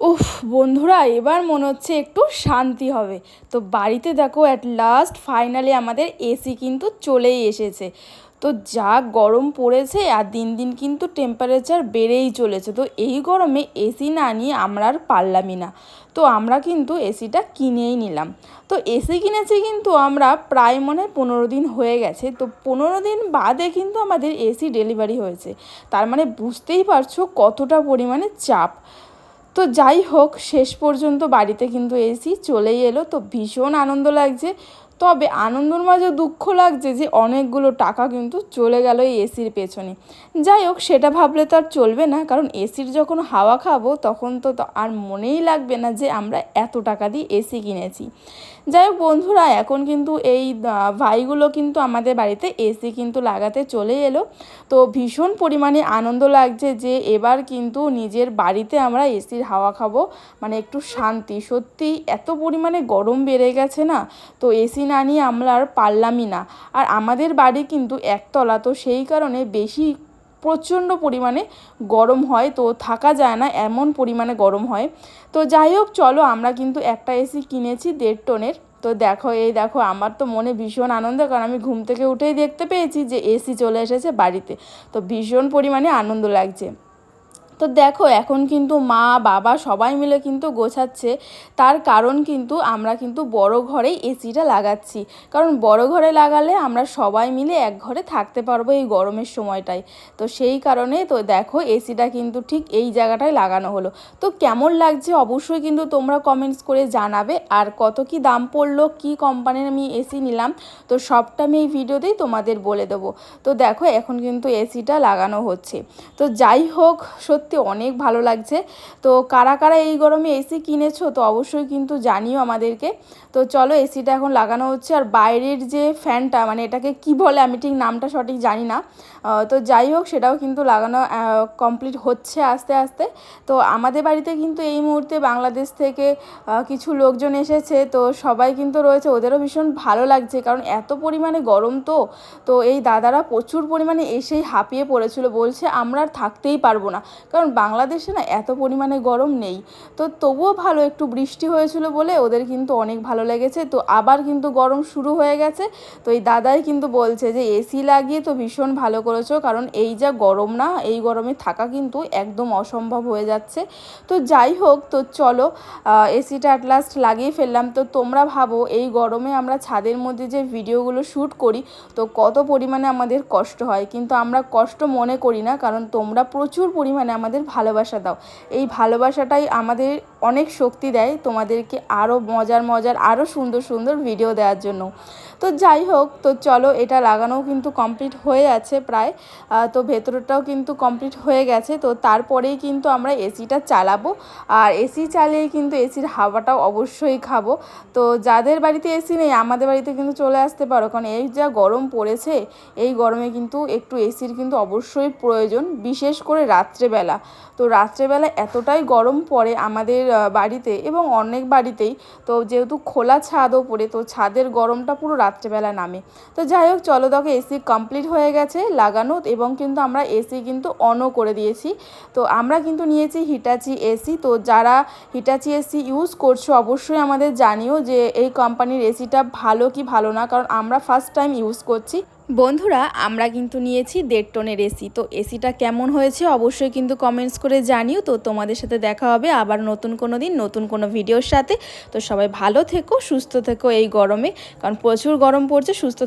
উফ, বন্ধুরা, এবার মনে হচ্ছে একটু শান্তি হবে। তো বাড়িতে দেখো অ্যাট লাস্ট ফাইনালি আমাদের এসি কিন্তু চলেই এসেছে। তো যা গরম পড়েছে আর দিন দিন কিন্তু টেম্পারেচার বেড়েই চলেছে। তো এই গরমে এসি না নিয়ে আমরা আর পারলামই না। তো আমরা কিন্তু এসিটা কিনেই নিলাম। তো এসি কিনেছি কিন্তু আমরা প্রায় মনে পনেরো দিন হয়ে গেছে। তো পনেরো দিন বাদে কিন্তু আমাদের এসি ডেলিভারি হয়েছে। তার মানে বুঝতেই পারছ কতটা পরিমাণে চাপ। তো যাই হোক শেষ পর্যন্ত বাড়িতে কিন্তু এসি চলেই এলো। তো ভীষণ আনন্দ লাগছে। তবে আনন্দর মাঝে দুঃখ লাগছে যে অনেকগুলো টাকা কিন্তু চলে গেল এই এসির পেছনে। যাই হোক, সেটা ভাবলে তো আর চলবে না, কারণ এসির যখন হাওয়া খাব, তখন তো আর মনেই লাগবে না যে আমরা এত টাকা দিয়ে এসি কিনেছি। যাই হোক বন্ধুরা, এখন কিন্তু এই ভাইগুলো কিন্তু আমাদের বাড়িতে এসি কিন্তু লাগাতে চলে এলো। তো ভীষণ পরিমাণে আনন্দ লাগছে যে এবার কিন্তু নিজের বাড়িতে আমরা এসির হাওয়া খাব। মানে একটু শান্তি সত্যি এত পরিমাণে গরম বেড়ে গেছে না? তো এসি না নিয়ে আমরা আর পারলামই না। আর আমাদের বাড়ি কিন্তু একতলা, তো সেই কারণে বেশি প্রচণ্ড পরিমাণে গরম হয়, তো থাকা যায় না, এমন পরিমাণে গরম হয়। তো যাই হোক, চলো আমরা কিন্তু একটা এসি কিনেছি দেড় টনের। তো দেখো, এই দেখো, আমার তো মনে ভীষণ আনন্দ, কারণ আমি ঘুম থেকে উঠেই দেখতে পেয়েছি যে এসি চলে এসেছে বাড়িতে। তো ভীষণ পরিমাণে আনন্দ লাগছে। তো দেখো, এখন কিন্তু মা, বাবা সবাই মিলে কিন্তু গোছাচ্ছে। তার কারণ কিন্তু আমরা কিন্তু বড় ঘরেই এসিটা লাগাচ্ছি। কারণ বড় ঘরে লাগালে আমরা সবাই মিলে এক ঘরে থাকতে পারব এই গরমের সময়টায়। তো সেই কারণে তো দেখো এসিটা কিন্তু ঠিক এই জায়গাটায় লাগানো হলো। তো কেমন লাগছে অবশ্যই কিন্তু তোমরা কমেন্টস করে জানাবে। আর কত কি দাম পড়ল, কি কোম্পানির আমি এসি নিলাম, তো সবটা আমি এই ভিডিওতেই তোমাদের বলে দেবো। তো দেখো, এখন কিন্তু এসিটা লাগানো হচ্ছে। তো যাই হোক, সত্যি সত্যি অনেক ভালো লাগছে। তো কারা কারা এই গরমে এসি কিনেছো তো অবশ্যই কিন্তু জানিও আমাদেরকে। তো চলো এসিটা এখন লাগানো হচ্ছে আর বাইরের যে ফ্যানটা মানে এটাকে কি বলে আমি ঠিক নামটা সঠিক জানি না। তো যাই হোক সেটাও কিন্তু লাগানো কমপ্লিট হচ্ছে আস্তে আস্তে। তো আমাদের বাড়িতে কিন্তু এই মুহূর্তে বাংলাদেশ থেকে কিছু লোকজন এসেছে। তো সবাই কিন্তু রয়েছে। ওদেরও ভীষণ ভালো লাগছে কারণ এত পরিমাণে গরম তো। তো এই দাদারা প্রচুর পরিমাণে এসেই হাঁপিয়ে পড়েছিল। বলছে আমরা আর থাকতেই পারব না। কারণ বাংলাদেশে না এত পরিমাণে গরম নেই। তো তবুও ভালো একটু বৃষ্টি হয়েছিল বলে ওদের কিন্তু অনেক ভালো লেগেছে। তো আবার কিন্তু গরম শুরু হয়ে গেছে। তো এই দাদাই কিন্তু বলছে যে, এসি লাগিয়ে তো ভীষণ ভালো করেছ, কারণ এই যা গরম না, এই গরমে থাকা কিন্তু একদম অসম্ভব হয়ে যাচ্ছে। তো যাই হোক, তো চলো এসিটা অ্যাট লাস্ট লাগিয়ে ফেললাম। তো তোমরা ভাবো, এই গরমে আমরা ছাদের মধ্যে যে ভিডিওগুলো শ্যুট করি, তো কত পরিমাণে আমাদের কষ্ট হয়। কিন্তু আমরা কষ্ট মনে করি না, কারণ তোমরা প্রচুর পরিমাণে আমাদের ভালোবাসা দাও। এই ভালোবাসাটাই আমাদের অনেক শক্তি দেয় তোমাদেরকে আরও মজার মজার আরও সুন্দর সুন্দর ভিডিও দেওয়ার জন্য। তো যাই হোক, তো চলো এটা লাগানোও কিন্তু কমপ্লিট হয়ে আছে প্রায়। তো ভেতরটাও কিন্তু কমপ্লিট হয়ে গেছে। তো তারপরেই কিন্তু আমরা এসিটা চালাবো। আর এসি চালিয়ে কিন্তু এসির হাওয়াটাও অবশ্যই খাব। তো যাদের বাড়িতে এসি নেই, আমাদের বাড়িতে কিন্তু চলে আসতে পারো। কারণ এই যা গরম পড়েছে, এই গরমে কিন্তু একটু এসির কিন্তু অবশ্যই প্রয়োজন, বিশেষ করে রাত্রেবেলা। তো রাত্রেবেলা এতটাই গরম পড়ে আমাদের বাড়িতে এবং অনেক বাড়িতেই। তো যেহেতু খোলা ছাদ ওপরে তো ছাদের গরমটা পুরো রাত্রেবেলা নামে। তো যাই হোক, চলো দেখো, এসি কমপ্লিট হয়ে গেছে, লাগানো এবং কিন্তু আমরা এসি কিন্তু অনও করে দিয়েছি। তো আমরা কিন্তু নিয়েছি হিটাচি এসি তো যারা হিটাচি এসি ইউজ করছ, অবশ্যই আমাদের জানিও যে এই কোম্পানির এসিটা ভালো কি ভালো না, কারণ আমরা ফার্স্ট টাইম ইউজ করছি। বন্ধুরা, আমরা কিন্তু নিয়েছি দেড় টনের এসি তো এসিটা কেমন হয়েছে অবশ্যই কিন্তু কমেন্টস করে জানিও। তো তোমাদের সাথে দেখা হবে আবার নতুন কোনো দিন, নতুন কোনো ভিডিওর সাথে। তো সবাই ভালো থেকো, সুস্থ থেকো এই গরমে। কারণ প্রচুর গরম পড়ছে, সুস্থ